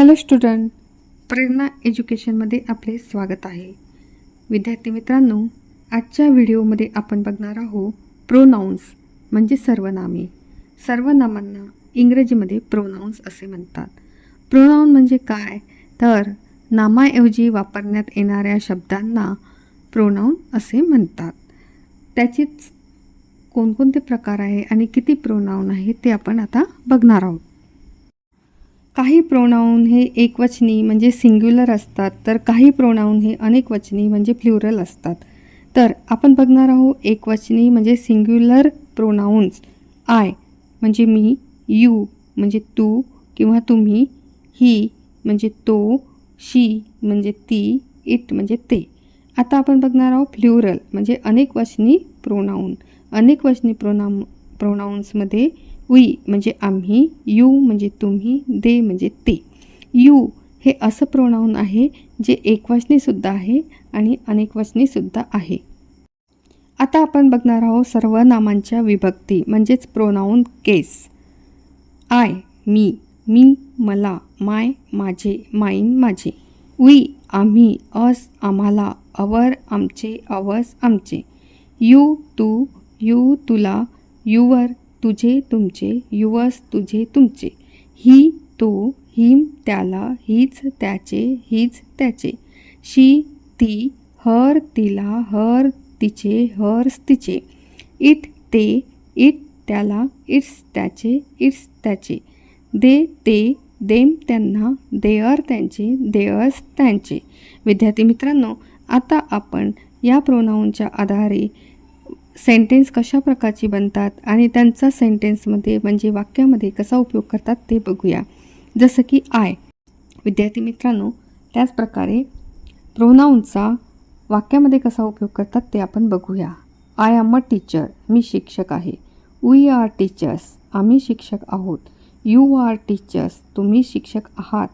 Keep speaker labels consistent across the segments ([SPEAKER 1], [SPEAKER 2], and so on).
[SPEAKER 1] Hello student प्रेरणा एज्युकेशनमध्ये आपले स्वागत आहे. विद्यार्थी मित्रांनो आजच्या व्हिडिओमध्ये आपण बघणार आहोत प्रोनाऊन्स म्हणजे सर्वनामे. सर्वनामांना इंग्रजीमध्ये प्रोनाऊन्स असे म्हणतात. प्रोनाऊन म्हणजे काय? तर नामाऐवजी वापरण्यात येणाऱ्या शब्दांना प्रोनाऊन असे म्हणतात. त्याचेच कोणकोणते प्रकार आहे आणि किती प्रोनाऊन आहे ते आपण आता बघणार आहोत. काही प्रोनाऊन हे एकवचनी म्हणजे सिंग्युलर असतात तर काही प्रोनाऊन हे अनेकवचनी म्हणजे प्लुरल असतात. तर आपण बघणार आहोत एकवचनी म्हणजे सिंग्युलर प्रोनाऊन्स आय म्हणजे मी यू म्हणजे तू किंवा तुम्ही ही म्हणजे तो शी म्हणजे ती इट म्हणजे ते. आता आपण बघणार आहोत फ्ल्युरल म्हणजे अनेकवचनी प्रोनाऊन अनेकवचनी प्रोनाम प्रोनाऊन्समध्ये वी म्हणजे आम्ही यू म्हणजे तुम्ही दे म्हणजे ते. यू हे असं प्रोनाऊन आहे जे एकवचनीसुद्धा आहे आणि अनेकवचनीसुद्धा आहे. आता आपण बघणार आहोत सर्वनामांच्या विभक्ती म्हणजेच प्रोनाऊन केस आय मी मी मला माय माझे माईन माझे. वी आम्ही अस आम्हाला अवर आमचे अवस आमचे. यू तू यू तुला युवर तुझे तुमचे युवस तुझे तुमचे. ही तो हिम त्याला हीच त्याचे हीच त्याचे. शी ती हर तिला हर तिचे हर्स तिचे इट ते इट त्याला इट्स त्याचे इट्स त्याचे. दे ते देम त्यांना देअर त्यांचे देअर्स त्यांचे. विद्यार्थी मित्रांनो आता आपण या प्रोनाऊनच्या आधारे सेंटेन्स कशा प्रकारची बनतात आणि त्यांचा सेंटेन्समध्ये म्हणजे वाक्यामध्ये कसा उपयोग करतात ते बघूया. जसं की आय विद्यार्थी मित्रांनो त्याचप्रकारे प्रोनाऊनचा वाक्यामध्ये कसा उपयोग करतात ते आपण बघूया. आय एम अ टीचर मी शिक्षक आहे. वी आर टीचर्स आम्ही शिक्षक आहोत. यू आर टीचर्स तुम्ही शिक्षक आहात.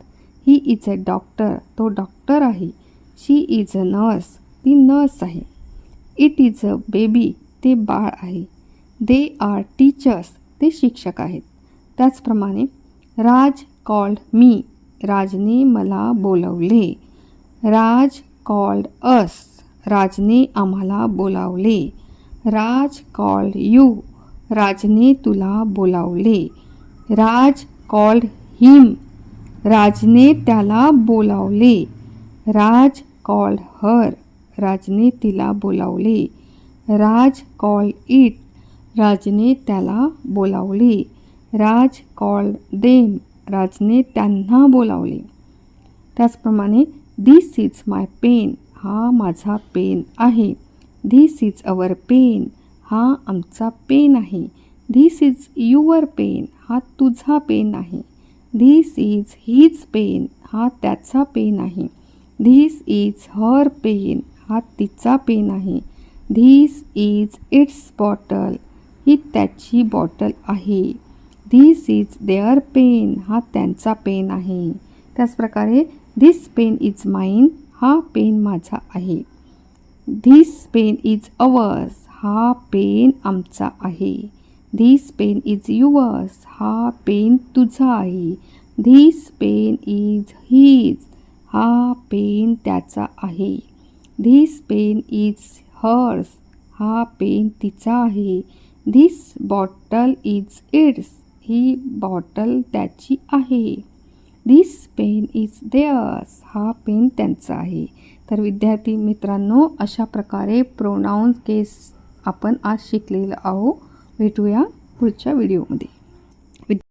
[SPEAKER 1] ही इज अ डॉक्टर तो डॉक्टर आहे. शी इज अ नर्स ती नर्स आहे. इट इज अ बेबी ते बाळ आहे. दे आर टीचर्स ते शिक्षक आहेत. त्याचप्रमाणे राज कॉल्ड मी राजने मला बोलवले. राज कॉल्ड अस राजने आम्हाला बोलावले. राज कॉल्ड यू राजने तुला बोलावले. राज कॉल्ड हिम राजने त्याला बोलावले. राज कॉल्ड हर राजने तिला बोलावले. राज कॉल इट. राजने त्याला बोलावले. राज कॉल देम राजने त्यांना बोलावले. त्याचप्रमाणे धिस इज माय पेन हा माझा पेन आहे. धिस इज अवर पेन हा आमचा पेन आहे. धिस इज युअर पेन हा तुझा पेन आहे. धिस इज हीज पेन हा त्याचा पेन आहे. धिस इज हर पेन हा तिचा पेन आहे. धिस इज इट्स बॉटल ही त्याची बॉटल आहे. धिस इज देअर पेन हा त्यांचा पेन आहे. त्याचप्रकारे धिस पेन इज माईन हा पेन माझा आहे. धिस पेन इज अवर्स हा पेन आमचा आहे. धिस पेन इज युवर्स हा पेन तुझा आहे. धिस पेन इज हीज हा पेन त्याचा आहे. This pen is hers. हा पेन तिचा आहे. धिस बॉटल इज इट्स ही बॉटल त्याची आहे. धिस पेन इज देअर्स हा पेन त्यांचा आहे. तर विद्यार्थी मित्रांनो अशा प्रकारे प्रोनाऊन केस आपण आज शिकलेलं आहो भेटूया पुढच्या व्हिडिओमध्ये